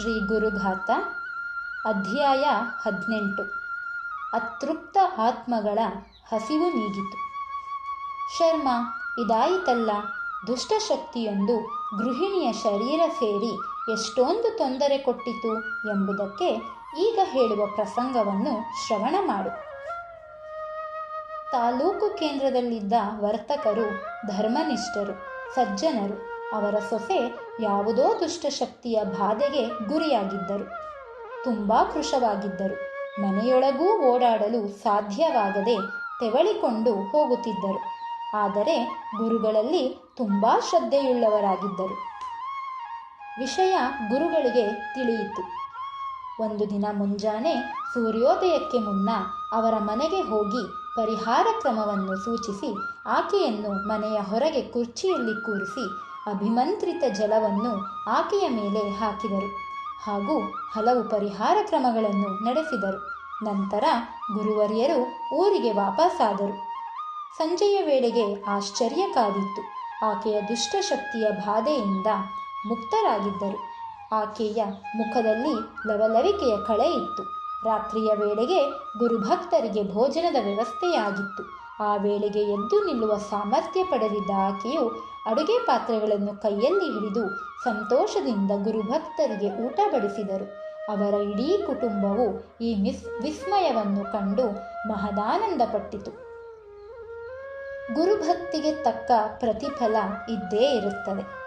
ಶ್ರೀ ಗುರುಘಾತ, ಅಧ್ಯಾಯ ಹದಿನೆಂಟು. ಅತೃಪ್ತ ಆತ್ಮಗಳ ಹಸಿವು ನೀಗಿತು. ಶರ್ಮ, ಇದಾಯಿತಲ್ಲ, ದುಷ್ಟಶಕ್ತಿಯೊಂದು ಗೃಹಿಣಿಯ ಶರೀರ ಸೇರಿ ಎಷ್ಟೊಂದು ತೊಂದರೆ ಕೊಟ್ಟಿತು ಎಂಬುದಕ್ಕೆ ಈಗ ಹೇಳುವ ಪ್ರಸಂಗವನ್ನು ಶ್ರವಣ ಮಾಡು. ತಾಲೂಕು ಕೇಂದ್ರದಲ್ಲಿದ್ದ ವರ್ತಕರು, ಧರ್ಮನಿಷ್ಠರು, ಸಜ್ಜನರು ಅವರ ಸೊಸೆ ಯಾವುದೋ ದುಷ್ಟಶಕ್ತಿಯ ಬಾಧೆಗೆ ಗುರಿಯಾಗಿದ್ದರು. ತುಂಬಾ ಕೃಶವಾಗಿದ್ದರು. ಮನೆಯೊಳಗೂ ಓಡಾಡಲು ಸಾಧ್ಯವಾಗದೆ ತೆವಳಿಕೊಂಡು ಹೋಗುತ್ತಿದ್ದರು. ಆದರೆ ಗುರುಗಳಲ್ಲಿ ತುಂಬ ಶ್ರದ್ಧೆಯುಳ್ಳವರಾಗಿದ್ದರು. ವಿಷಯ ಗುರುಗಳಿಗೆ ತಿಳಿಯಿತು. ಒಂದು ದಿನ ಮುಂಜಾನೆ ಸೂರ್ಯೋದಯಕ್ಕೆ ಮುನ್ನ ಅವರ ಮನೆಗೆ ಹೋಗಿ ಪರಿಹಾರ ಕ್ರಮವನ್ನು ಸೂಚಿಸಿ ಆಕೆಯನ್ನು ಮನೆಯ ಹೊರಗೆ ಕುರ್ಚಿಯಲ್ಲಿ ಕೂರಿಸಿ ಅಭಿಮಂತ್ರಿತ ಜಲವನ್ನು ಆಕೆಯ ಮೇಲೆ ಹಾಕಿದರು ಹಾಗೂ ಹಲವು ಪರಿಹಾರ ಕ್ರಮಗಳನ್ನು ನಡೆಸಿದರು. ನಂತರ ಗುರುವರಿಯರು ಊರಿಗೆ ವಾಪಸ್ಸಾದರು ಸಂಜೆಯ ವೇಳೆಗೆ ಆಶ್ಚರ್ಯ ಕಾದಿತ್ತು ಆಕೆಯ ದುಷ್ಟಶಕ್ತಿಯ ಬಾಧೆಯಿಂದ ಮುಕ್ತರಾಗಿದ್ದರು. ಆಕೆಯ ಮುಖದಲ್ಲಿ ಲವಲವಿಕೆಯ ಕಳೆ ಇತ್ತು. ರಾತ್ರಿಯ ವೇಳೆಗೆ ಗುರುಭಕ್ತರಿಗೆ ಭೋಜನದ ವ್ಯವಸ್ಥೆಯಾಗಿತ್ತು. ಆ ವೇಳೆಗೆ ಎದ್ದು ನಿಲ್ಲುವ ಸಾಮರ್ಥ್ಯ ಪಡೆದಿದ್ದ ಆಕೆಯು ಅಡುಗೆ ಪಾತ್ರೆಗಳನ್ನು ಕೈಯಲ್ಲಿ ಹಿಡಿದು ಸಂತೋಷದಿಂದ ಗುರುಭಕ್ತರಿಗೆ ಊಟ ಬಡಿಸಿದರು. ಅವರ ಇಡೀ ಕುಟುಂಬವು ಈ ಮಿಸ್ ವಿಸ್ಮಯವನ್ನು ಕಂಡು ಮಹದಾನಂದಪಟ್ಟಿತು. ಗುರುಭಕ್ತಿಗೆ ತಕ್ಕ ಪ್ರತಿಫಲ ಇದ್ದೇ ಇರುತ್ತದೆ.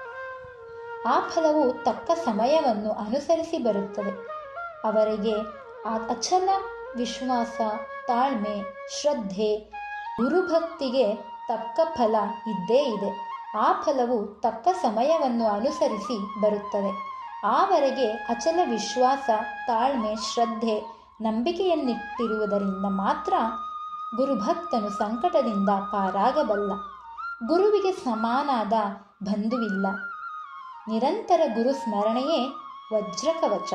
ಆ ಫಲವು ತಕ್ಕ ಸಮಯವನ್ನು ಅನುಸರಿಸಿ ಬರುತ್ತದೆ. ಅವರಿಗೆ ಆ ಅಚಲ ವಿಶ್ವಾಸ, ತಾಳ್ಮೆ, ಶ್ರದ್ಧೆ, ಗುರುಭಕ್ತಿಗೆ ತಕ್ಕ ಫಲ ಇದ್ದೇ ಇದೆ. ಆ ಫಲವು ತಕ್ಕ ಸಮಯವನ್ನು ಅನುಸರಿಸಿ ಬರುತ್ತದೆ. ಆವರೆಗೆ ಅಚಲ ವಿಶ್ವಾಸ, ತಾಳ್ಮೆ, ಶ್ರದ್ಧೆ, ನಂಬಿಕೆಯನ್ನಿಟ್ಟಿರುವುದರಿಂದ ಮಾತ್ರ ಗುರುಭಕ್ತನು ಸಂಕಟದಿಂದ ಪಾರಾಗಬಲ್ಲ. ಗುರುವಿಗೆ ಸಮಾನಾದ ಬಂಧುವಿಲ್ಲ. ನಿರಂತರ ಗುರು ಸ್ಮರಣೆಯೇ ವಜ್ರಕವಚ.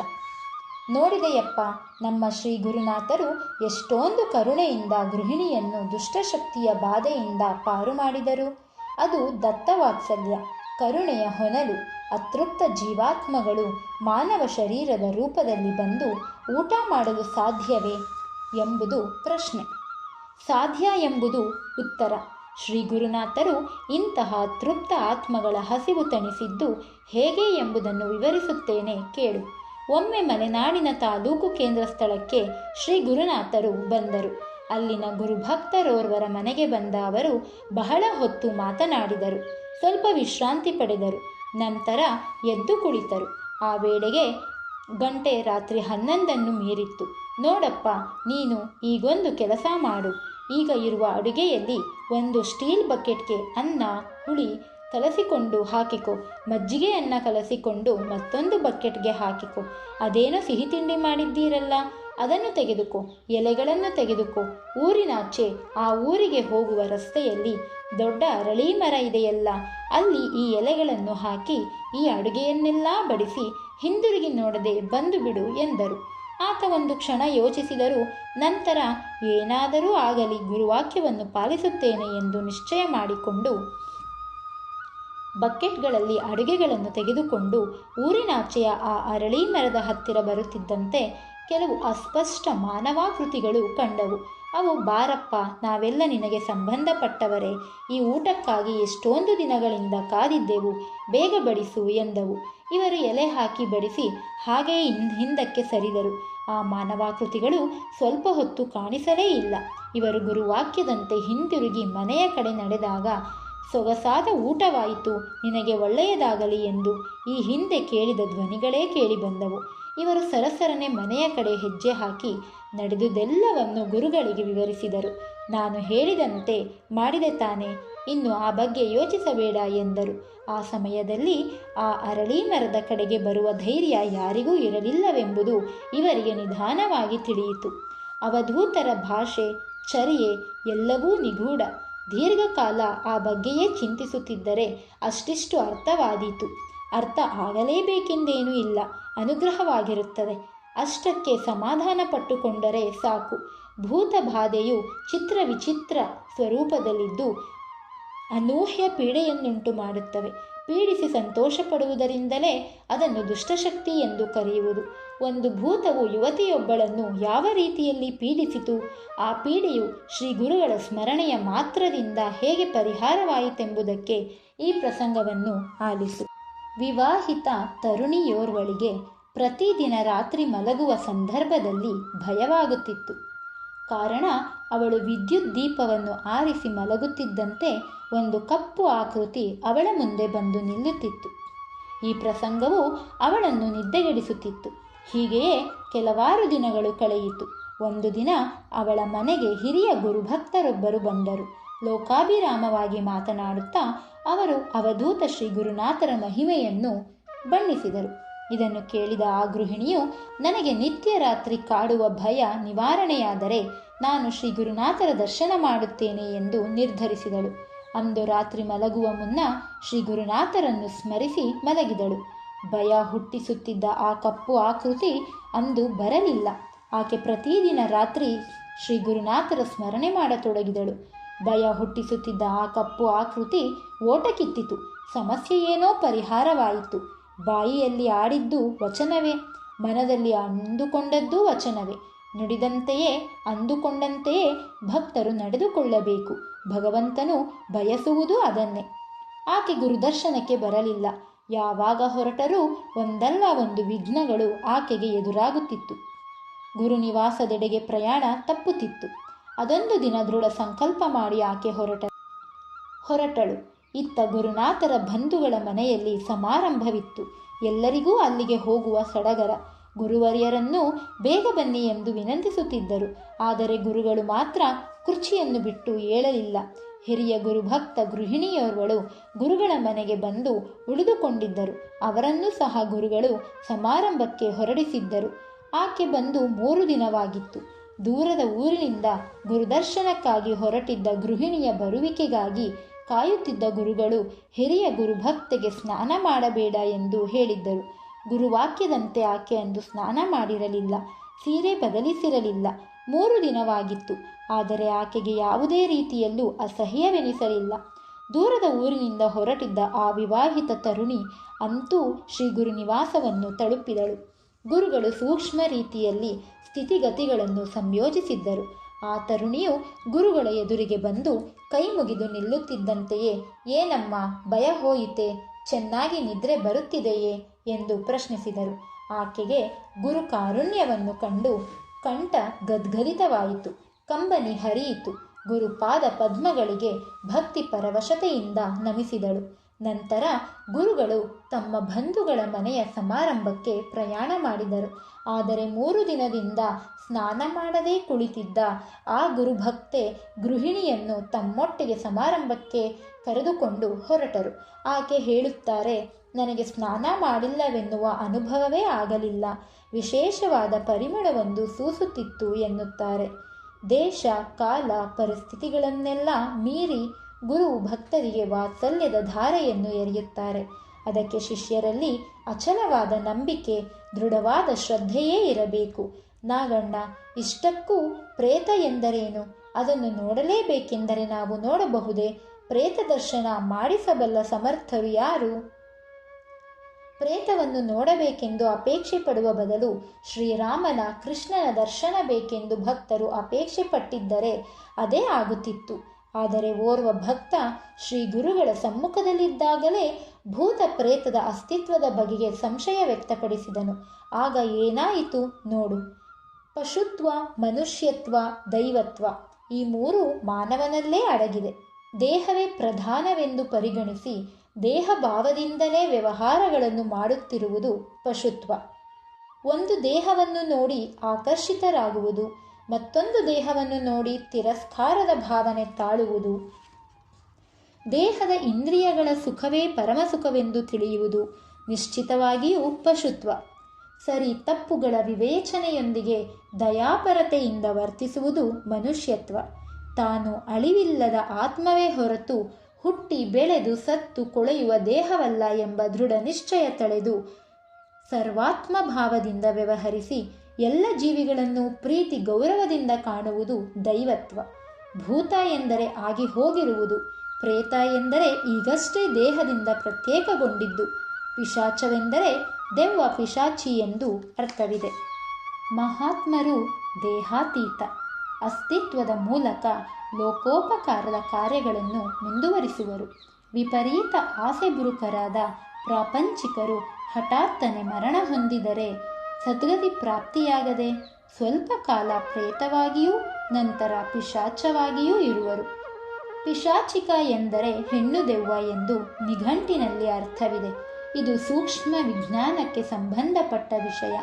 ನೋಡಿದೆಯಪ್ಪ, ನಮ್ಮ ಶ್ರೀ ಗುರುನಾಥರು ಎಷ್ಟೊಂದು ಕರುಣೆಯಿಂದ ಗೃಹಿಣಿಯನ್ನು ದುಷ್ಟಶಕ್ತಿಯ ಬಾಧೆಯಿಂದ ಪಾರು ಮಾಡಿದರು. ಅದು ದತ್ತವಾತ್ಸಲ್ಯ, ಕರುಣೆಯ ಹೊನಲು, ಅತೃಪ್ತ ಜೀವಾತ್ಮಗಳು ಮಾನವ ಶರೀರದ ರೂಪದಲ್ಲಿ ಬಂದು ಊಟ ಮಾಡಲು ಸಾಧ್ಯವೇ ಎಂಬುದು ಪ್ರಶ್ನೆ. ಸಾಧ್ಯ ಎಂಬುದು ಉತ್ತರ. ಶ್ರೀ ಗುರುನಾಥರು ಇಂತಹ ತೃಪ್ತ ಆತ್ಮಗಳ ಹಸಿವು ತಣಿಸಿದ್ದು ಹೇಗೆ ಎಂಬುದನ್ನು ವಿವರಿಸುತ್ತೇನೆ ಕೇಳು. ಒಮ್ಮೆ ಮಲೆನಾಡಿನ ತಾಲೂಕು ಕೇಂದ್ರ ಸ್ಥಳಕ್ಕೆ ಶ್ರೀ ಗುರುನಾಥರು ಬಂದರು. ಅಲ್ಲಿನ ಗುರುಭಕ್ತರೋರ್ವರ ಮನೆಗೆ ಬಂದ ಅವರು ಬಹಳ ಹೊತ್ತು ಮಾತನಾಡಿದರು. ಸ್ವಲ್ಪ ವಿಶ್ರಾಂತಿ ಪಡೆದರು. ನಂತರ ಎದ್ದು ಕುಳಿತರು. ಆ ವೇಳೆಗೆ ಗಂಟೆ ರಾತ್ರಿ ಹನ್ನೊಂದನ್ನು ಮೀರಿತ್ತು. ನೋಡಪ್ಪ, ನೀನು ಈಗೊಂದು ಕೆಲಸ ಮಾಡು. ಈಗ ಇರುವ ಅಡುಗೆಯಲ್ಲಿ ಒಂದು ಸ್ಟೀಲ್ ಬಕೆಟ್ಗೆ ಅನ್ನ, ಹುಳಿ ಕಲಸಿಕೊಂಡು ಹಾಕಿಕೊ. ಮಜ್ಜಿಗೆ ಅನ್ನ ಕಲಸಿಕೊಂಡು ಮತ್ತೊಂದು ಬಕೆಟ್ಗೆ ಹಾಕಿಕೊ. ಅದೇನೋ ಸಿಹಿ ತಿಂಡಿ ಮಾಡಿದ್ದೀರಲ್ಲ? ಅದನ್ನು ತೆಗೆದುಕೋ, ಎಲೆಗಳನ್ನು ತೆಗೆದುಕೋ. ಊರಿನಾಚೆ ಆ ಊರಿಗೆ ಹೋಗುವ ರಸ್ತೆಯಲ್ಲಿ ದೊಡ್ಡ ಅರಳಿ ಮರ ಇದೆಯಲ್ಲ. ಅಲ್ಲಿ ಈ ಎಲೆಗಳನ್ನು ಹಾಕಿ, ಈ ಅಡುಗೆಯನ್ನೆಲ್ಲ ಬಡಿಸಿ ಹಿಂದಿರುಗಿ ನೋಡದೆ ಬಂದು ಬಿಡು ಎಂದರು. ಆತ ಒಂದು ಕ್ಷಣ ಯೋಚಿಸಿದರು ನಂತರ, ಏನಾದರೂ ಆಗಲಿ ಗುರುವಾಕ್ಯವನ್ನು ಪಾಲಿಸುತ್ತೇನೆ ಎಂದು ನಿಶ್ಚಯ ಮಾಡಿಕೊಂಡು ಬಕೆಟ್ಗಳಲ್ಲಿ ಅಡುಗೆಗಳನ್ನು ತೆಗೆದುಕೊಂಡು ಊರಿನಾಚೆಯ ಆ ಅರಳಿ ಮರದ ಹತ್ತಿರ ಬರುತ್ತಿದ್ದಂತೆ ಕೆಲವು ಅಸ್ಪಷ್ಟ ಮಾನವಾಕೃತಿಗಳು ಕಂಡವು. ಅವು, ಬಾರಪ್ಪ, ನಾವೆಲ್ಲ ನಿನಗೆ ಸಂಬಂಧಪಟ್ಟವರೇ. ಈ ಊಟಕ್ಕಾಗಿ ಎಷ್ಟೊಂದು ದಿನಗಳಿಂದ ಕಾದಿದ್ದೆವು. ಬೇಗ ಬಡಿಸು ಎಂದವು. ಇವರು ಎಲೆ ಹಾಕಿ ಬಡಿಸಿ ಹಾಗೆಯೇ ಹಿಂದಕ್ಕೆ ಸರಿದರು. ಆ ಮಾನವಾಕೃತಿಗಳು ಸ್ವಲ್ಪ ಹೊತ್ತು ಕಾಣಿಸಲೇ ಇಲ್ಲ. ಇವರು ಗುರುವಾಕ್ಯದಂತೆ ಹಿಂತಿರುಗಿ ಮನೆಯ ಕಡೆ ನಡೆದಾಗ ಸೊಗಸಾದ ಊಟವಾಯಿತು. ನಿನಗೆ ಒಳ್ಳೆಯದಾಗಲಿ ಎಂದು ಈ ಹಿಂದೆ ಕೇಳಿದ ಧ್ವನಿಗಳೇ ಕೇಳಿಬಂದವು ಇವರು ಸರಸರನೆ ಮನೆಯ ಕಡೆ ಹೆಜ್ಜೆ ಹಾಕಿ ನಡೆದುದೆಲ್ಲವನ್ನು ಗುರುಗಳಿಗೆ ವಿವರಿಸಿದರು. ನಾನು ಹೇಳಿದಂತೆ ಮಾಡಿದೆ ತಾನೆ. ಇನ್ನು ಆ ಬಗ್ಗೆ ಯೋಚಿಸಬೇಡ ಎಂದರು. ಆ ಸಮಯದಲ್ಲಿ ಆ ಅರಳಿ ಮರದ ಕಡೆಗೆ ಬರುವ ಧೈರ್ಯ ಯಾರಿಗೂ ಇರಲಿಲ್ಲವೆಂಬುದು ಇವರಿಗೆ ನಿಧಾನವಾಗಿ ತಿಳಿಯಿತು. ಅವಧೂತರ ಭಾಷೆ, ಚರ್ಯೆ ಎಲ್ಲವೂ ನಿಗೂಢ. ದೀರ್ಘಕಾಲ ಆ ಬಗ್ಗೆಯೇ ಚಿಂತಿಸುತ್ತಿದ್ದರೆ ಅಷ್ಟಿಷ್ಟು ಅರ್ಥವಾದೀತು. ಅರ್ಥ ಆಗಲೇಬೇಕೆಂದೇನೂ ಇಲ್ಲ. ಅನುಗ್ರಹವಾಗಿರುತ್ತದೆ. ಅಷ್ಟಕ್ಕೆ ಸಮಾಧಾನ ಪಟ್ಟುಕೊಂಡರೆ ಸಾಕು. ಭೂತ ಬಾಧೆಯು ಚಿತ್ರ ವಿಚಿತ್ರ ಸ್ವರೂಪದಲ್ಲಿದ್ದು ಅನೂಹ್ಯ ಪೀಡೆಯನ್ನುಂಟು ಮಾಡುತ್ತವೆ ಪೀಡಿಸಿ ಸಂತೋಷಪಡುವುದರಿಂದಲೇ ಅದನ್ನು ದುಷ್ಟಶಕ್ತಿ ಎಂದು ಕರೆಯುವುದು. ಒಂದು ಭೂತವು ಯುವತಿಯೊಬ್ಬಳನ್ನು ಯಾವ ರೀತಿಯಲ್ಲಿ ಪೀಡಿಸಿತು? ಆ ಪೀಡೆಯು ಶ್ರೀ ಗುರುಗಳ ಸ್ಮರಣೆಯ ಮಾತ್ರದಿಂದ ಹೇಗೆ ಪರಿಹಾರವಾಯಿತೆಂಬುದಕ್ಕೆ ಈ ಪ್ರಸಂಗವನ್ನು ಆಲಿಸು. ವಿವಾಹಿತ ತರುಣಿಯೋರ್ವಳಿಗೆ ಪ್ರತಿದಿನ ರಾತ್ರಿ ಮಲಗುವ ಸಂದರ್ಭದಲ್ಲಿ ಭಯವಾಗುತ್ತಿತ್ತು. ಕಾರಣ ಅವಳು ವಿದ್ಯುತ್ ದೀಪವನ್ನು ಆರಿಸಿ ಮಲಗುತ್ತಿದ್ದಂತೆ ಒಂದು ಕಪ್ಪು ಆಕೃತಿ ಅವಳ ಮುಂದೆ ಬಂದು ನಿಲ್ಲುತ್ತಿತ್ತು. ಈ ಪ್ರಸಂಗವು ಅವಳನ್ನು ನಿದ್ದೆಗೆಡಿಸುತ್ತಿತ್ತು. ಹೀಗೆಯೇ ಕೆಲವಾರು ದಿನಗಳು ಕಳೆಯಿತು. ಒಂದು ದಿನ ಅವಳ ಮನೆಗೆ ಹಿರಿಯ ಗುರುಭಕ್ತರೊಬ್ಬರು ಬಂದರು. ಲೋಕಾಭಿರಾಮವಾಗಿ ಮಾತನಾಡುತ್ತಾ ಅವರು ಅವಧೂತ ಶ್ರೀ ಗುರುನಾಥರ ಮಹಿಮೆಯನ್ನು ಬಣ್ಣಿಸಿದರು. ಇದನ್ನು ಕೇಳಿದ ಆ ಗೃಹಿಣಿಯು, ನನಗೆ ನಿತ್ಯ ರಾತ್ರಿ ಕಾಡುವ ಭಯ ನಿವಾರಣೆಯಾದರೆ ನಾನು ಶ್ರೀ ಗುರುನಾಥರ ದರ್ಶನ ಮಾಡುತ್ತೇನೆ ಎಂದು ನಿರ್ಧರಿಸಿದಳು. ಅಂದು ರಾತ್ರಿ ಮಲಗುವ ಮುನ್ನ ಶ್ರೀ ಗುರುನಾಥರನ್ನು ಸ್ಮರಿಸಿ ಮಲಗಿದಳು. ಭಯ ಹುಟ್ಟಿಸುತ್ತಿದ್ದ ಆ ಕಪ್ಪು ಆಕೃತಿ ಅಂದು ಬರಲಿಲ್ಲ. ಆಕೆ ಪ್ರತಿದಿನ ರಾತ್ರಿ ಶ್ರೀ ಗುರುನಾಥರ ಸ್ಮರಣೆ ಮಾಡತೊಡಗಿದಳು. ಭಯ ಹುಟ್ಟಿಸುತ್ತಿದ್ದ ಆ ಕಪ್ಪು ಆಕೃತಿ ಓಟ ಸಮಸ್ಯೆಯೇನೋ ಪರಿಹಾರವಾಯಿತು. ಬಾಯಿಯಲ್ಲಿ ಆಡಿದ್ದು ವಚನವೇ, ಮನದಲ್ಲಿ ಅಂದುಕೊಂಡದ್ದೂ ವಚನವೇ. ನುಡಿದಂತೆಯೇ, ಅಂದುಕೊಂಡಂತೆಯೇ ಭಕ್ತರು ನಡೆದುಕೊಳ್ಳಬೇಕು. ಭಗವಂತನು ಬಯಸುವುದು ಅದನ್ನೇ. ಆಕೆ ಗುರುದರ್ಶನಕ್ಕೆ ಬರಲಿಲ್ಲ. ಯಾವಾಗ ಹೊರಟರೂ ಒಂದಲ್ಲ ಒಂದು ವಿಘ್ನಗಳು ಆಕೆಗೆ ಎದುರಾಗುತ್ತಿತ್ತು. ಗುರುನಿವಾಸದೆಡೆಗೆ ಪ್ರಯಾಣ ತಪ್ಪುತ್ತಿತ್ತು. ಅದೊಂದು ದಿನ ದೃಢ ಸಂಕಲ್ಪ ಮಾಡಿ ಆಕೆ ಹೊರಟ, ಹೊರಟಳು. ಇತ್ತ ಗುರುನಾಥರ ಬಂಧುಗಳ ಮನೆಯಲ್ಲಿ ಸಮಾರಂಭವಿತ್ತು. ಎಲ್ಲರಿಗೂ ಅಲ್ಲಿಗೆ ಹೋಗುವ ಸಡಗರ. ಗುರುವರ್ಯರನ್ನು ಬೇಗ ಬನ್ನಿ ಎಂದು ವಿನಂತಿಸುತ್ತಿದ್ದರು. ಆದರೆ ಗುರುಗಳು ಮಾತ್ರ ಕುರ್ಚಿಯನ್ನು ಬಿಟ್ಟು ಏಳಲಿಲ್ಲ. ಹಿರಿಯ ಗುರುಭಕ್ತ ಗೃಹಿಣಿಯೋರ್ವಳು ಗುರುಗಳ ಮನೆಗೆ ಬಂದು ಉಳಿದುಕೊಂಡಿದ್ದರು. ಅವರನ್ನೂ ಸಹ ಗುರುಗಳು ಸಮಾರಂಭಕ್ಕೆ ಹೊರಡಿಸಿದ್ದರು. ಆಕೆ ಬಂದು ಮೂರು ದಿನವಾಗಿತ್ತು. ದೂರದ ಊರಿನಿಂದ ಗುರುದರ್ಶನಕ್ಕಾಗಿ ಹೊರಟಿದ್ದ ಗೃಹಿಣಿಯ ಬರುವಿಕೆಗಾಗಿ ಕಾಯುತ್ತಿದ್ದ ಗುರುಗಳು ಹಿರಿಯ ಗುರುಭಕ್ತೆಗೆ ಸ್ನಾನ ಮಾಡಬೇಡ ಎಂದು ಹೇಳಿದ್ದರು. ಗುರುವಾಕ್ಯದಂತೆ ಆಕೆ ಅಂದು ಸ್ನಾನ ಮಾಡಿರಲಿಲ್ಲ, ಸೀರೆ ಬದಲಿಸಿರಲಿಲ್ಲ, ಮೂರು ದಿನವಾಗಿತ್ತು. ಆದರೆ ಆಕೆಗೆ ಯಾವುದೇ ರೀತಿಯಲ್ಲೂ ಅಸಹ್ಯವೆನಿಸಲಿಲ್ಲ. ದೂರದ ಊರಿನಿಂದ ಹೊರಟಿದ್ದ ಆ ವಿವಾಹಿತ ತರುಣಿ ಅಂತೂ ಶ್ರೀ ಗುರು ನಿವಾಸವನ್ನು ತಲುಪಿದಳು. ಗುರುಗಳು ಸೂಕ್ಷ್ಮ ರೀತಿಯಲ್ಲಿ ಸ್ಥಿತಿಗತಿಗಳನ್ನು ಸಂಯೋಜಿಸಿದ್ದರು. ಆ ತರುಣಿಯು ಗುರುಗಳ ಎದುರಿಗೆ ಬಂದು ಕೈ ಮುಗಿದು ನಿಲ್ಲುತ್ತಿದ್ದಂತೆಯೇ, ಏನಮ್ಮ, ಭಯ ಹೋಯಿತೆ, ಚೆನ್ನಾಗಿ ನಿದ್ರೆ ಬರುತ್ತಿದೆಯೇ ಎಂದು ಪ್ರಶ್ನಿಸಿದರು. ಆಕೆಗೆ ಗುರು ಕಾರುಣ್ಯವನ್ನು ಕಂಡು ಕಂಠ ಗದ್ಗದಿತವಾಯಿತು ಕಂಬನಿ ಹರಿಯಿತು. ಗುರುಪಾದ ಪದ್ಮಗಳಿಗೆ ಭಕ್ತಿ ಪರವಶತೆಯಿಂದ ನಮಿಸಿದಳು. ನಂತರ ಗುರುಗಳು ತಮ್ಮ ಬಂಧುಗಳ ಮನೆಯ ಸಮಾರಂಭಕ್ಕೆ ಪ್ರಯಾಣ ಮಾಡಿದರು. ಆದರೆ ಮೂರು ದಿನದಿಂದ ಸ್ನಾನ ಮಾಡದೇ ಕುಳಿತಿದ್ದ ಆ ಗುರುಭಕ್ತೆ ಗೃಹಿಣಿಯನ್ನು ತಮ್ಮೊಟ್ಟಿಗೆ ಸಮಾರಂಭಕ್ಕೆ ಕರೆದುಕೊಂಡು ಹೊರಟರು. ಆಕೆ ಹೇಳುತ್ತಾರೆ, ನನಗೆ ಸ್ನಾನ ಮಾಡಿಲ್ಲವೆನ್ನುವ ಅನುಭವವೇ ಆಗಲಿಲ್ಲ. ವಿಶೇಷವಾದ ಪರಿಮಳವೊಂದು ಸೂಸುತ್ತಿತ್ತು ಎನ್ನುತ್ತಾರೆ. ದೇಶ, ಕಾಲ, ಪರಿಸ್ಥಿತಿಗಳನ್ನೆಲ್ಲ ಮೀರಿ ಗುರು ಭಕ್ತರಿಗೆ ವಾತ್ಸಲ್ಯದ ಧಾರೆಯನ್ನು ಎರೆಯುತ್ತಾರೆ. ಅದಕ್ಕೆ ಶಿಷ್ಯರಲ್ಲಿ ಅಚಲವಾದ ನಂಬಿಕೆ, ದೃಢವಾದ ಶ್ರದ್ಧೆಯೇ ಇರಬೇಕು. ನಾಗಣ್ಣ, ಇಷ್ಟಕ್ಕೂ ಪ್ರೇತ ಎಂದರೇನು? ಅದನ್ನು ನೋಡಲೇಬೇಕೆಂದರೆ ನಾವು ನೋಡಬಹುದೇ? ಪ್ರೇತ ದರ್ಶನ ಮಾಡಿಸಬಲ್ಲ ಸಮರ್ಥರು ಯಾರು? ಪ್ರೇತವನ್ನು ನೋಡಬೇಕೆಂದು ಅಪೇಕ್ಷೆ ಪಡುವ ಬದಲು ಶ್ರೀರಾಮನ ಕೃಷ್ಣನ ದರ್ಶನ ಬೇಕೆಂದು ಭಕ್ತರು ಅಪೇಕ್ಷೆ ಪಟ್ಟಿದ್ದರೆ ಅದೇ ಆಗುತ್ತಿತ್ತು. ಆದರೆ ಓರ್ವ ಭಕ್ತ ಶ್ರೀ ಗುರುಗಳ ಸಮ್ಮುಖದಲ್ಲಿದ್ದಾಗಲೇ ಭೂತ ಪ್ರೇತದ ಅಸ್ತಿತ್ವದ ಬಗೆಗೆ ಸಂಶಯ ವ್ಯಕ್ತಪಡಿಸಿದನು. ಆಗ ಏನಾಯಿತು ನೋಡು. ಪಶುತ್ವ, ಮನುಷ್ಯತ್ವ, ದೈವತ್ವ ಈ ಮೂರು ಮಾನವನಲ್ಲೇ ಅಡಗಿದೆ. ದೇಹವೇ ಪ್ರಧಾನವೆಂದು ಪರಿಗಣಿಸಿ ದೇಹ ಭಾವದಿಂದಲೇ ವ್ಯವಹಾರಗಳನ್ನು ಮಾಡುತ್ತಿರುವುದು ಪಶುತ್ವ. ಒಂದು ದೇಹವನ್ನು ನೋಡಿ ಆಕರ್ಷಿತರಾಗುವುದು. ಮತ್ತೊಂದು ದೇಹವನ್ನು ನೋಡಿ ತಿರಸ್ಕಾರದ ಭಾವನೆ ತಾಳುವುದು. ದೇಹದ ಇಂದ್ರಿಯಗಳ ಸುಖವೇ ಪರಮಸುಖವೆಂದು ತಿಳಿಯುವುದು ನಿಶ್ಚಿತವಾಗಿಯೂ ಪಶುತ್ವ ಸರಿ ತಪ್ಪುಗಳ ವಿವೇಚನೆಯೊಂದಿಗೆ ದಯಾಪರತೆಯಿಂದ ವರ್ತಿಸುವುದು ಮನುಷ್ಯತ್ವ. ತಾನು ಅಳಿವಿಲ್ಲದ ಆತ್ಮವೇ ಹೊರತು ಹುಟ್ಟಿ ಬೆಳೆದು ಸತ್ತು ಕೊಳೆಯುವ ದೇಹವಲ್ಲ ಎಂಬ ದೃಢ ನಿಶ್ಚಯ ತಳೆದು ಸರ್ವಾತ್ಮ ಭಾವದಿಂದ ವ್ಯವಹರಿಸಿ ಎಲ್ಲ ಜೀವಿಗಳನ್ನು ಪ್ರೀತಿ ಗೌರವದಿಂದ ಕಾಣುವುದು ದೈವತ್ವ. ಭೂತ ಎಂದರೆ ಆಗಿ ಹೋಗಿರುವುದು, ಪ್ರೇತ ಎಂದರೆ ಈಗಷ್ಟೇ ದೇಹದಿಂದ ಪ್ರತ್ಯೇಕಗೊಂಡಿದ್ದು, ಪಿಶಾಚವೆಂದರೆ ದೆವ್ವ ಪಿಶಾಚಿ ಎಂದು ಅರ್ಥವಿದೆ. ಮಹಾತ್ಮರು ದೇಹಾತೀತ, ಅಸ್ತಿತ್ವದ ಮೂಲಕ ಲೋಕೋಪಕಾರದ ಕಾರ್ಯಗಳನ್ನು ಮುಂದುವರಿಸುವರು. ವಿಪರೀತ ಆಸೆಬುರುಕರಾದ ಪ್ರಾಪಂಚಿಕರು ಹಠಾತ್ತನೆ ಮರಣ ಹೊಂದಿದರೆ ಸದ್ಗತಿ ಪ್ರಾಪ್ತಿಯಾಗದೆ ಸ್ವಲ್ಪ ಕಾಲ ಪ್ರೇತವಾಗಿಯೂ ನಂತರ ಪಿಶಾಚವಾಗಿಯೂ ಇರುವರು. ಪಿಶಾಚಿಕ ಎಂದರೆ ಹೆಣ್ಣು ದೆವ್ವ ಎಂದು ನಿಘಂಟಿನಲ್ಲಿ ಅರ್ಥವಿದೆ. ಇದು ಸೂಕ್ಷ್ಮ ವಿಜ್ಞಾನಕ್ಕೆ ಸಂಬಂಧಪಟ್ಟ ವಿಷಯ.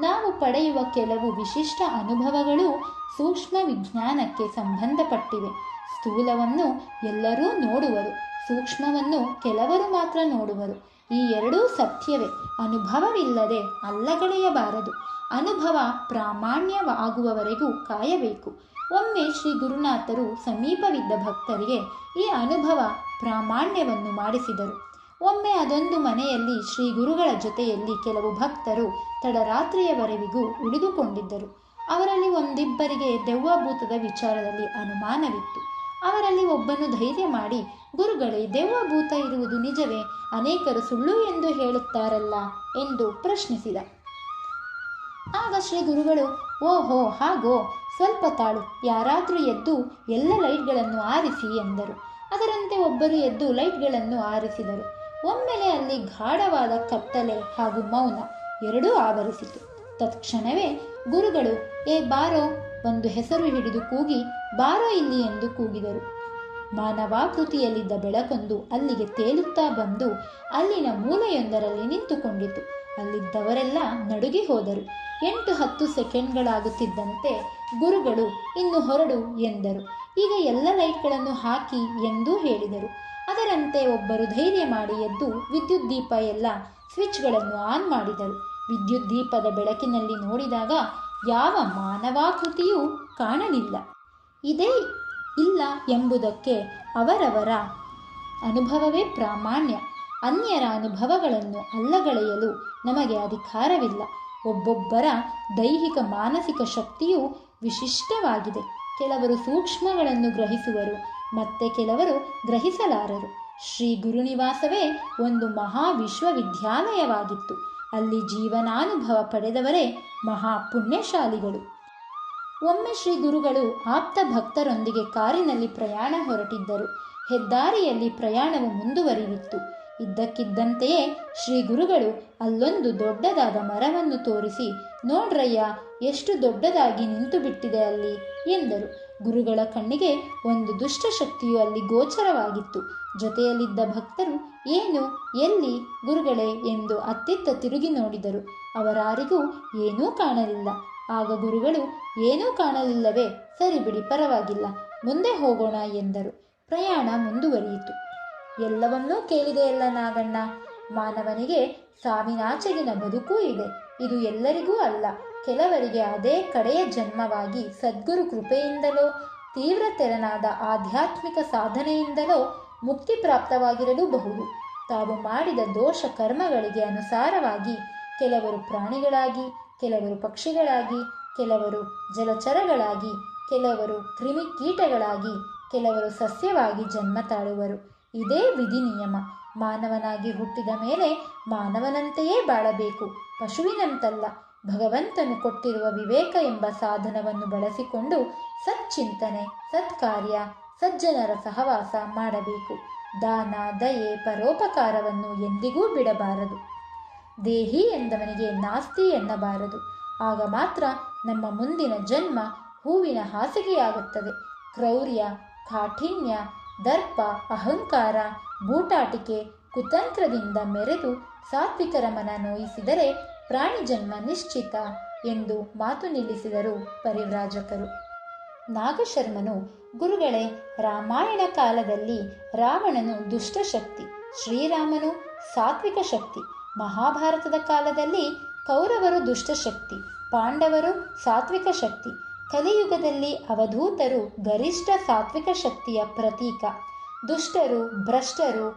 ನಾವು ಪಡೆಯುವ ಕೆಲವು ವಿಶಿಷ್ಟ ಅನುಭವಗಳು ಸೂಕ್ಷ್ಮ ವಿಜ್ಞಾನಕ್ಕೆ ಸಂಬಂಧಪಟ್ಟಿವೆ. ಸ್ಥೂಲವನ್ನು ಎಲ್ಲರೂ ನೋಡುವರು. ಸೂಕ್ಷ್ಮವನ್ನು ಕೆಲವರು ಮಾತ್ರ ನೋಡುವರು. ಈ ಎರಡೂ ಸತ್ಯವೇ. ಅನುಭವವಿಲ್ಲದೆ ಅಲ್ಲಗಳೆಯಬಾರದು. ಅನುಭವ ಪ್ರಾಮಾಣ್ಯವಾಗುವವರೆಗೂ ಕಾಯಬೇಕು. ಒಮ್ಮೆ ಶ್ರೀ ಗುರುನಾಥರು ಸಮೀಪವಿದ್ದ ಭಕ್ತರಿಗೆ ಈ ಅನುಭವ ಪ್ರಾಮಾಣ್ಯವನ್ನು ಮಾಡಿಸಿದರು. ಒಮ್ಮೆ ಅದೊಂದು ಮನೆಯಲ್ಲಿ ಶ್ರೀ ಗುರುಗಳ ಜೊತೆಯಲ್ಲಿ ಕೆಲವು ಭಕ್ತರು ತಡರಾತ್ರಿಯವರೆವಿಗೂ ಉಳಿದುಕೊಂಡಿದ್ದರು. ಅವರಲ್ಲಿ ಒಂದಿಬ್ಬರಿಗೆ ದೆವ್ವಭೂತದ ವಿಚಾರದಲ್ಲಿ ಅನುಮಾನವಿತ್ತು. ಅವರಲ್ಲಿ ಒಬ್ಬನು ಧೈರ್ಯ ಮಾಡಿ, ಗುರುಗಳೇ, ದೇವಭೂತ ಇರುವುದು ನಿಜವೇ? ಅನೇಕರು ಸುಳ್ಳು ಎಂದು ಹೇಳುತ್ತಾರಲ್ಲ? ಎಂದು ಪ್ರಶ್ನಿಸಿದ. ಆಗ ಶ್ರೀ ಗುರುಗಳು, ಓಹೋ, ಹಾಗೋ, ಸ್ವಲ್ಪ ತಾಳು, ಯಾರಾದರೂ ಎದ್ದು ಎಲ್ಲ ಲೈಟ್ಗಳನ್ನು ಆರಿಸಿ ಎಂದರು. ಅದರಂತೆ ಒಬ್ಬರು ಎದ್ದು ಲೈಟ್ಗಳನ್ನು ಆರಿಸಿದರು. ಒಮ್ಮೆಲೆ ಅಲ್ಲಿ ಗಾಢವಾದ ಕತ್ತಲೆ ಹಾಗೂ ಮೌನ ಎರಡೂ ಆವರಿಸಿತು. ತತ್ಕ್ಷಣವೇ ಗುರುಗಳು, ಏ ಬಾರೋ ಒಂದು ಹೆಸರು ಹಿಡಿದು ಕೂಗಿ, ಬಾರ ಇಲ್ಲಿ ಎಂದು ಕೂಗಿದರು. ಮಾನವಾಕೃತಿಯಲ್ಲಿದ್ದ ಬೆಳಕೊಂದು ಅಲ್ಲಿಗೆ ತೇಲುತ್ತಾ ಬಂದು ಅಲ್ಲಿನ ಮೂಲೆಯೊಂದರಲ್ಲಿ ನಿಂತುಕೊಂಡಿತು. ಅಲ್ಲಿದ್ದವರೆಲ್ಲ ನಡುಗಿ ಹೋದರು. ಎಂಟು ಹತ್ತು ಸೆಕೆಂಡ್ಗಳಾಗುತ್ತಿದ್ದಂತೆ ಗುರುಗಳು ಇನ್ನು ಹೊರಡು ಎಂದರು. ಈಗ ಎಲ್ಲ ಲೈಟ್ಗಳನ್ನು ಹಾಕಿ ಎಂದೂ ಹೇಳಿದರು. ಅದರಂತೆ ಒಬ್ಬರು ಧೈರ್ಯ ಮಾಡಿ ಎದ್ದು ವಿದ್ಯುತ್ ದೀಪ ಎಲ್ಲ ಸ್ವಿಚ್ಗಳನ್ನು ಆನ್ ಮಾಡಿದರು. ವಿದ್ಯುತ್ ದೀಪದ ಬೆಳಕಿನಲ್ಲಿ ನೋಡಿದಾಗ ಯಾವ ಮಾನವಾಕೃತಿಯೂ ಕಾಣಲಿಲ್ಲ. ಇದೇ ಇಲ್ಲ ಎಂಬುದಕ್ಕೆ ಅವರವರ ಅನುಭವವೇ ಪ್ರಾಮಾಣ್ಯ. ಅನ್ಯರ ಅನುಭವಗಳನ್ನು ಅಲ್ಲಗಳೆಯಲು ನಮಗೆ ಅಧಿಕಾರವಿಲ್ಲ. ಒಬ್ಬೊಬ್ಬರ ದೈಹಿಕ ಮಾನಸಿಕ ಶಕ್ತಿಯು ವಿಶಿಷ್ಟವಾಗಿದೆ. ಕೆಲವರು ಸೂಕ್ಷ್ಮಗಳನ್ನು ಗ್ರಹಿಸುವರು, ಮತ್ತೆ ಕೆಲವರು ಗ್ರಹಿಸಲಾರರು. ಶ್ರೀ ಗುರುನಿವಾಸವೇ ಒಂದು ಮಹಾ ವಿಶ್ವವಿದ್ಯಾಲಯವಾಗಿತ್ತು ಅಲ್ಲಿ ಜೀವನಾನುಭವ ಪಡೆದವರೇ ಮಹಾ ಪುಣ್ಯಶಾಲಿಗಳು ಒಮ್ಮೆ ಶ್ರೀ ಗುರುಗಳು ಆಪ್ತ ಭಕ್ತರೊಂದಿಗೆ ಕಾರಿನಲ್ಲಿ ಪ್ರಯಾಣ ಹೊರಟಿದ್ದರು. ಹೆದ್ದಾರಿಯಲ್ಲಿ ಪ್ರಯಾಣವು ಮುಂದುವರಿಯಿತ್ತು ಇದ್ದಕ್ಕಿದ್ದಂತೆಯೇ ಶ್ರೀ ಗುರುಗಳು ಅಲ್ಲೊಂದು ದೊಡ್ಡದಾದ ಮರವನ್ನು ತೋರಿಸಿ, ನೋಡ್ರಯ್ಯ, ಎಷ್ಟು ದೊಡ್ಡದಾಗಿ ನಿಂತು ಬಿಟ್ಟಿದೆ ಅಲ್ಲಿ ಎಂದರು. ಗುರುಗಳ ಕಣ್ಣಿಗೆ ಒಂದು ದುಷ್ಟಶಕ್ತಿಯು ಅಲ್ಲಿ ಗೋಚರವಾಗಿತ್ತು. ಜೊತೆಯಲ್ಲಿದ್ದ ಭಕ್ತರು, ಏನು? ಎಲ್ಲಿ? ಗುರುಗಳೇ! ಎಂದು ಅತ್ತಿತ್ತ ತಿರುಗಿ ನೋಡಿದರು. ಅವರಾರಿಗೂ ಏನೂ ಕಾಣಲಿಲ್ಲ. ಆಗ ಗುರುಗಳು, ಏನೂ ಕಾಣಲಿಲ್ಲವೇ? ಸರಿ ಬಿಡಿ, ಪರವಾಗಿಲ್ಲ. ಮುಂದೆ ಹೋಗೋಣ ಎಂದರು. ಪ್ರಯಾಣ ಮುಂದುವರಿಯಿತು. ಎಲ್ಲವನ್ನೂ ಕೇಳಿದೆಯಲ್ಲ ನಾಗಣ್ಣ. ಮಾನವನಿಗೆ ಸಾವಿನಾಚೆಗಿನ ಬದುಕೂ ಇದೆ. ಇದು ಎಲ್ಲರಿಗೂ ಅಲ್ಲ. ಕೆಲವರಿಗೆ ಅದೇ ಕಡೆಯ ಜನ್ಮವಾಗಿ ಸದ್ಗುರು ಕೃಪೆಯಿಂದಲೋ, ತೀವ್ರ ತೆರನಾದ ಆಧ್ಯಾತ್ಮಿಕ ಸಾಧನೆಯಿಂದಲೋ ಮುಕ್ತಿ ಪ್ರಾಪ್ತವಾಗಿರಲೂಬಹುದು. ತಾವು ಮಾಡಿದ ದೋಷ ಕರ್ಮಗಳಿಗೆ ಅನುಸಾರವಾಗಿ ಕೆಲವರು ಪ್ರಾಣಿಗಳಾಗಿ, ಕೆಲವರು ಪಕ್ಷಿಗಳಾಗಿ, ಕೆಲವರು ಜಲಚರಗಳಾಗಿ, ಕೆಲವರು ಕ್ರಿಮಿಕೀಟಗಳಾಗಿ, ಕೆಲವರು ಸಸ್ಯವಾಗಿ ಜನ್ಮ ತಾಳುವರು. ಇದೇ ವಿಧಿ ನಿಯಮ. ಮಾನವನಾಗಿ ಹುಟ್ಟಿದ ಮೇಲೆ ಮಾನವನಂತೆಯೇ ಬಾಳಬೇಕು. ಪಶುವಿನಂತಲ್ಲ. ಭಗವಂತನು ಕೊಟ್ಟಿರುವ ವಿವೇಕ ಎಂಬ ಸಾಧನವನ್ನು ಬಳಸಿಕೊಂಡು ಸಚ್ಚಿಂತನೆ, ಸತ್ಕಾರ್ಯ, ಸಜ್ಜನರ ಸಹವಾಸ ಮಾಡಬೇಕು. ದಾನ, ದಯೆ, ಪರೋಪಕಾರವನ್ನು ಎಂದಿಗೂ ಬಿಡಬಾರದು. ದೇಹಿ ಎಂದವನಿಗೆ ನಾಸ್ತಿ ಎನ್ನಬಾರದು. ಆಗ ಮಾತ್ರ ನಮ್ಮ ಮುಂದಿನ ಜನ್ಮ ಹೂವಿನ ಹಾಸಿಗೆಯಾಗುತ್ತದೆ. ಕ್ರೌರ್ಯ, ಕಾಠಿಣ್ಯ, ದರ್ಪ, ಅಹಂಕಾರ, ಬೂಟಾಟಿಕೆ, ಕುತಂತ್ರದಿಂದ ಮೆರೆದು ಸಾತ್ವಿಕರ ಮನ ನೋಯಿಸಿದರೆ ಪ್ರಾಣಿ ಜನ್ಮ ನಿಶ್ಚಿತ ಎಂದು ಮಾತು ನಿಲ್ಲಿಸಿದರು ಪರಿವ್ರಾಜಕರು. ನಾಗಶರ್ಮನು, ಗುರುಗಳೇ, ರಾಮಾಯಣ ಕಾಲದಲ್ಲಿ ರಾವಣನು ದುಷ್ಟಶಕ್ತಿ, ಶ್ರೀರಾಮನು ಸಾತ್ವಿಕ ಶಕ್ತಿ, ಮಹಾಭಾರತದ ಕಾಲದಲ್ಲಿ ಕೌರವರು ದುಷ್ಟಶಕ್ತಿ, ಪಾಂಡವರು ಸಾತ್ವಿಕ ಶಕ್ತಿ, ಕಲಿಯುಗದಲ್ಲಿ ಅವಧೂತರು ಗರಿಷ್ಠ ಸಾತ್ವಿಕ ಶಕ್ತಿಯ ಪ್ರತೀಕ, ದುಷ್ಟರು ಭ್ರಷ್ಟರು,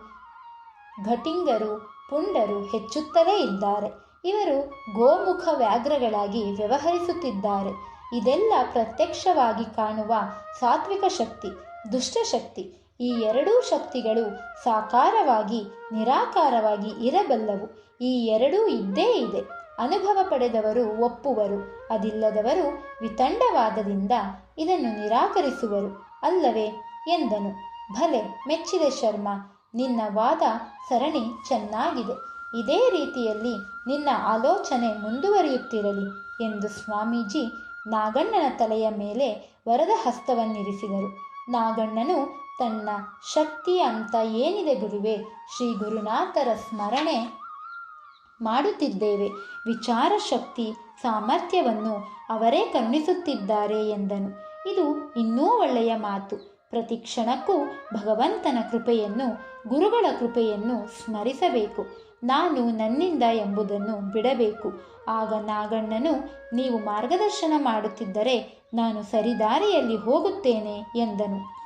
ಘಟಿಂಗರು, ಪುಂಡರು ಹೆಚ್ಚುತ್ತಲೇ ಇದ್ದಾರೆ. ಇವರು ಗೋಮುಖ ವ್ಯಾಘ್ರಗಳಾಗಿ ವ್ಯವಹರಿಸುತ್ತಿದ್ದಾರೆ. ಇದೆಲ್ಲ ಪ್ರತ್ಯಕ್ಷವಾಗಿ ಕಾಣುವ ಸಾತ್ವಿಕ ಶಕ್ತಿ ದುಷ್ಟಶಕ್ತಿ ಈ ಎರಡೂ ಶಕ್ತಿಗಳು ಸಾಕಾರವಾಗಿ, ನಿರಾಕಾರವಾಗಿ ಇರಬಲ್ಲವು. ಈ ಎರಡೂ ಇದ್ದೇ ಇದೆ. ಅನುಭವ ಪಡೆದವರು ಒಪ್ಪುವರು. ಅದಿಲ್ಲದವರು ವಿತಂಡವಾದದಿಂದ ಇದನ್ನು ನಿರಾಕರಿಸುವರು. ಅಲ್ಲವೇ? ಎಂದನು. ಭಲೆ, ಮೆಚ್ಚಿದೆ ಶರ್ಮ, ನಿನ್ನ ವಾದ ಸರಣಿ ಚೆನ್ನಾಗಿದೆ. ಇದೇ ರೀತಿಯಲ್ಲಿ ನಿನ್ನ ಆಲೋಚನೆ ಮುಂದುವರಿಯುತ್ತಿರಲಿ ಎಂದು ಸ್ವಾಮೀಜಿ ನಾಗಣ್ಣನ ತಲೆಯ ಮೇಲೆ ವರದ ಹಸ್ತವನ್ನಿರಿಸಿದರು. ನಾಗಣ್ಣನು ತನ್ನ ಶಕ್ತಿ ಅಂತ ಏನಿದೆ ಗುರುವೆ, ಶ್ರೀ ಗುರುನಾಥರ ಸ್ಮರಣೆ ಮಾಡುತ್ತಿದ್ದೇವೆ. ವಿಚಾರ ಶಕ್ತಿ ಸಾಮರ್ಥ್ಯವನ್ನು ಅವರೇ ಕರುಣಿಸುತ್ತಿದ್ದಾರೆ ಎಂದನು. ಇದು ಇನ್ನೂ ಒಳ್ಳೆಯ ಮಾತು. ಪ್ರತಿ ಕ್ಷಣಕ್ಕೂ ಭಗವಂತನ ಕೃಪೆಯನ್ನು, ಗುರುಗಳ ಕೃಪೆಯನ್ನು ಸ್ಮರಿಸಬೇಕು. ನಾನು ನನ್ನಿಂದ ಎಂಬುದನ್ನು ಬಿಡಬೇಕು. ಆಗ ನಾಗಣ್ಣನು, ನೀವು ಮಾರ್ಗದರ್ಶನ ಮಾಡುತ್ತಿದ್ದರೆ ನಾನು ಸರಿದಾರಿಯಲ್ಲಿ ಹೋಗುತ್ತೇನೆ ಎಂದನು.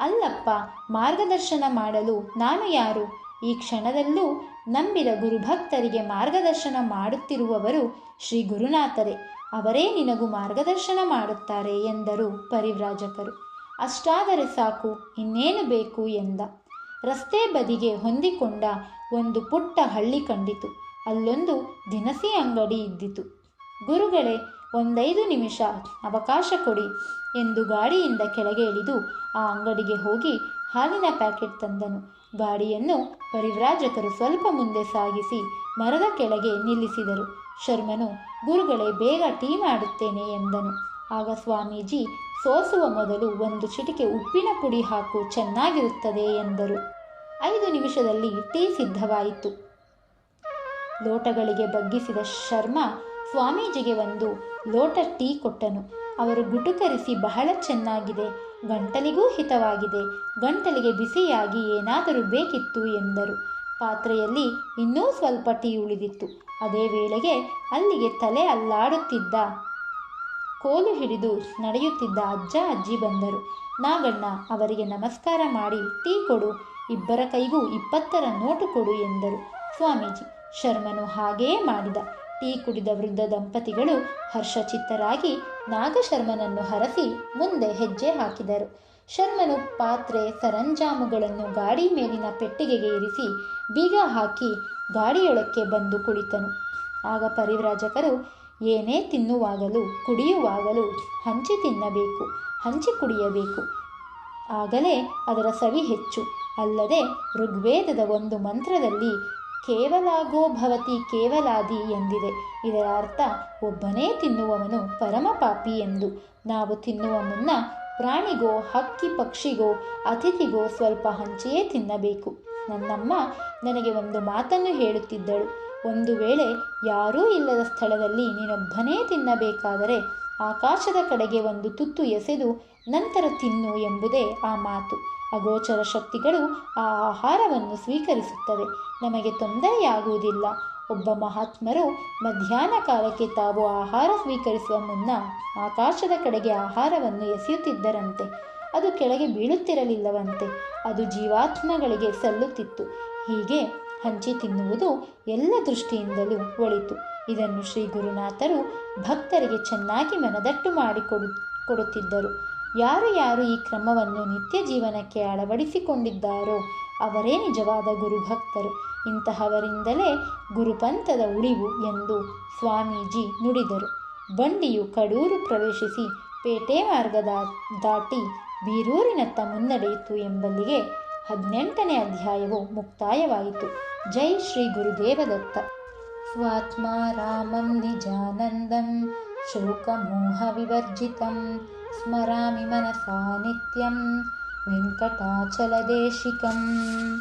ಅಲ್ಲಪ್ಪ, ಮಾರ್ಗದರ್ಶನ ಮಾಡಲು ನಾನು ಯಾರು? ಈ ಕ್ಷಣದಲ್ಲೂ ನಂಬಿದ ಗುರುಭಕ್ತರಿಗೆ ಮಾರ್ಗದರ್ಶನ ಮಾಡುತ್ತಿರುವವರು ಶ್ರೀ ಗುರುನಾಥರೇ, ಅವರೇ ನಿನಗೂ ಮಾರ್ಗದರ್ಶನ ಮಾಡುತ್ತಾರೆ ಎಂದರು ಪರಿವ್ರಾಜಕರು. ಅಷ್ಟಾದರೆ ಸಾಕು, ಇನ್ನೇನು ಬೇಕು ಎಂದ. ರಸ್ತೆ ಬದಿಗೆ ಹೊಂದಿಕೊಂಡ ಒಂದು ಪುಟ್ಟ ಹಳ್ಳಿ ಕಂಡಿತು. ಅಲ್ಲೊಂದು ದಿನಸಿ ಅಂಗಡಿ ಇದ್ದಿತು. ಗುರುಗಳೇ, ಒಂದೈದು ನಿಮಿಷ ಅವಕಾಶ ಕೊಡಿ ಎಂದು ಗಾಡಿಯಿಂದ ಕೆಳಗೆ ಇಳಿದು ಆ ಅಂಗಡಿಗೆ ಹೋಗಿ ಹಾಲಿನ ಪ್ಯಾಕೆಟ್ ತಂದನು. ಗಾಡಿಯನ್ನು ಪರಿವ್ರಾಜಕರು ಸ್ವಲ್ಪ ಮುಂದೆ ಸಾಗಿಸಿ ಮರದ ಕೆಳಗೆ ನಿಲ್ಲಿಸಿದರು. ಶರ್ಮನು, ಗುರುಗಳೇ, ಬೇಗ ಟೀ ಮಾಡುತ್ತೇನೆ ಎಂದನು. ಆಗ ಸ್ವಾಮೀಜಿ ಸೋಸುವ ಮೊದಲು ಒಂದು ಚಿಟಿಕೆ ಉಪ್ಪಿನ ಪುಡಿ ಹಾಕು, ಚೆನ್ನಾಗಿರುತ್ತದೆ ಎಂದರು. ಐದು ನಿಮಿಷದಲ್ಲಿ ಟೀ ಸಿದ್ಧವಾಯಿತು. ಲೋಟಗಳಿಗೆ ಬಗ್ಗಿಸಿದ ಶರ್ಮ ಸ್ವಾಮೀಜಿಗೆ ಒಂದು ಲೋಟ ಟೀ ಕೊಟ್ಟನು. ಅವರು ಗುಟುಕರಿಸಿ, ಬಹಳ ಚೆನ್ನಾಗಿದೆ, ಗಂಟಲಿಗೂ ಹಿತವಾಗಿದೆ, ಗಂಟಲಿಗೆ ಬಿಸಿಯಾಗಿ ಏನಾದರೂ ಬೇಕಿತ್ತು ಎಂದರು. ಪಾತ್ರೆಯಲ್ಲಿ ಇನ್ನೂ ಸ್ವಲ್ಪ ಟೀ ಉಳಿದಿತ್ತು. ಅದೇ ವೇಳೆಗೆ ಅಲ್ಲಿಗೆ ತಲೆ ಅಲ್ಲಾಡುತ್ತಿದ್ದ ಕೋಲು ಹಿಡಿದು ನಡೆಯುತ್ತಿದ್ದ ಅಜ್ಜ ಅಜ್ಜಿ ಬಂದರು. ನಾಗಣ್ಣ, ಅವರಿಗೆ ನಮಸ್ಕಾರ ಮಾಡಿ, ಟೀ ಕೊಡು, ಇಬ್ಬರ ಕೈಗೂ ಇಪ್ಪತ್ತರ ನೋಟು ಕೊಡು ಎಂದರು. ಸ್ವಾಮೀಜಿ, ಶರ್ಮನು ಹಾಗೇ ಮಾಡಿದ. ಟೀ ಕುಡಿದ ವೃದ್ಧ ದಂಪತಿಗಳು ಹರ್ಷಚಿತ್ತರಾಗಿ ನಾಗಶರ್ಮನನ್ನು ಹರಸಿ ಮುಂದೆ ಹೆಜ್ಜೆ ಹಾಕಿದರು. ಶರ್ಮನು ಪಾತ್ರೆ, ಸರಂಜಾಮುಗಳನ್ನು ಗಾಡಿ ಮೇಲಿನ ಪೆಟ್ಟಿಗೆಗೆ ಇರಿಸಿ ಬೀಗ ಹಾಕಿ ಗಾಡಿಯೊಳಕ್ಕೆ ಬಂದು ಕುಳಿತನು. ಆಗ ಪರಿವ್ರಾಜಕರು ಏನೇ ತಿನ್ನುವಾಗಲೂ, ಕುಡಿಯುವಾಗಲೂ ಹಂಚಿ ತಿನ್ನಬೇಕು, ಹಂಚಿ ಕುಡಿಯಬೇಕು. ಆಗಲೇ ಅದರ ಸವಿ ಹೆಚ್ಚು. ಅಲ್ಲದೆ ಋಗ್ವೇದದ ಒಂದು ಮಂತ್ರದಲ್ಲಿ ಕೇವಲಾಗೋ ಭವತಿ ಕೇವಲಾದಿ ಎಂದಿದೆ. ಇದರ ಅರ್ಥ ಒಬ್ಬನೇ ತಿನ್ನುವವನು ಪರಮ ಪಾಪಿ ಎಂದು. ನಾವು ತಿನ್ನುವ ಮುನ್ನ ಪ್ರಾಣಿಗೋ, ಹಕ್ಕಿ ಪಕ್ಷಿಗೋ, ಅತಿಥಿಗೋ ಸ್ವಲ್ಪ ಹಂಚಿಯೇ ತಿನ್ನಬೇಕು. ನನ್ನಮ್ಮ ನನಗೆ ಒಂದು ಮಾತನ್ನು ಹೇಳುತ್ತಿದ್ದಳು. ಒಂದು ವೇಳೆ ಯಾರೂ ಇಲ್ಲದ ಸ್ಥಳದಲ್ಲಿ ನೀನೊಬ್ಬನೇ ತಿನ್ನಬೇಕಾದರೆ ಆಕಾಶದ ಕಡೆಗೆ ಒಂದು ತುತ್ತು ಎಸೆದು ನಂತರ ತಿನ್ನು ಎಂಬುದೇ ಆ ಮಾತು. ಅಗೋಚರ ಶಕ್ತಿಗಳು ಆ ಆಹಾರವನ್ನು ಸ್ವೀಕರಿಸುತ್ತವೆ. ನಮಗೆ ತೊಂದರೆಯಾಗುವುದಿಲ್ಲ. ಒಬ್ಬ ಮಹಾತ್ಮರು ಮಧ್ಯಾಹ್ನ ಕಾಲಕ್ಕೆ ತಾವು ಆಹಾರ ಸ್ವೀಕರಿಸುವ ಮುನ್ನ ಆಕಾಶದ ಕಡೆಗೆ ಆಹಾರವನ್ನು ಎಸೆಯುತ್ತಿದ್ದರಂತೆ. ಅದು ಕೆಳಗೆ ಬೀಳುತ್ತಿರಲಿಲ್ಲವಂತೆ. ಅದು ಜೀವಾತ್ಮಗಳಿಗೆ ಸಲ್ಲುತ್ತಿತ್ತು. ಹೀಗೆ ಹಂಚಿ ತಿನ್ನುವುದು ಎಲ್ಲ ದೃಷ್ಟಿಯಿಂದಲೂ ಒಳಿತು. ಇದನ್ನು ಶ್ರೀ ಗುರುನಾಥರು ಭಕ್ತರಿಗೆ ಚೆನ್ನಾಗಿ ಮನದಟ್ಟು ಮಾಡಿಕೊಡು, ಕೊಡುತ್ತಿದ್ದರು. ಯಾರು ಯಾರು ಈ ಕ್ರಮವನ್ನು ನಿತ್ಯ ಜೀವನಕ್ಕೆ ಅಳವಡಿಸಿಕೊಂಡಿದ್ದಾರೋ ಅವರೇ ನಿಜವಾದ ಗುರುಭಕ್ತರು. ಇಂತಹವರಿಂದಲೇ ಗುರುಪಂಥದ ಉಳಿವು ಎಂದು ಸ್ವಾಮೀಜಿ ನುಡಿದರು. ಬಂಡಿಯು ಕಡೂರು ಪ್ರವೇಶಿಸಿ ಪೇಟೆ ಮಾರ್ಗದ ದಾಟಿ ಬೀರೂರಿನತ್ತ ಮುನ್ನಡೆಯಿತು ಎಂಬಲ್ಲಿಗೆ ಹದಿನೆಂಟನೇ ಅಧ್ಯಾಯವು ಮುಕ್ತಾಯವಾಯಿತು. जय श्रीगुरुदेवदत्त स्वात्मा रामं निजानन्दं शोकमोहविवर्जितं स्मरामि मनसा नित्यं वेङ्कटाचलदेशिकम्।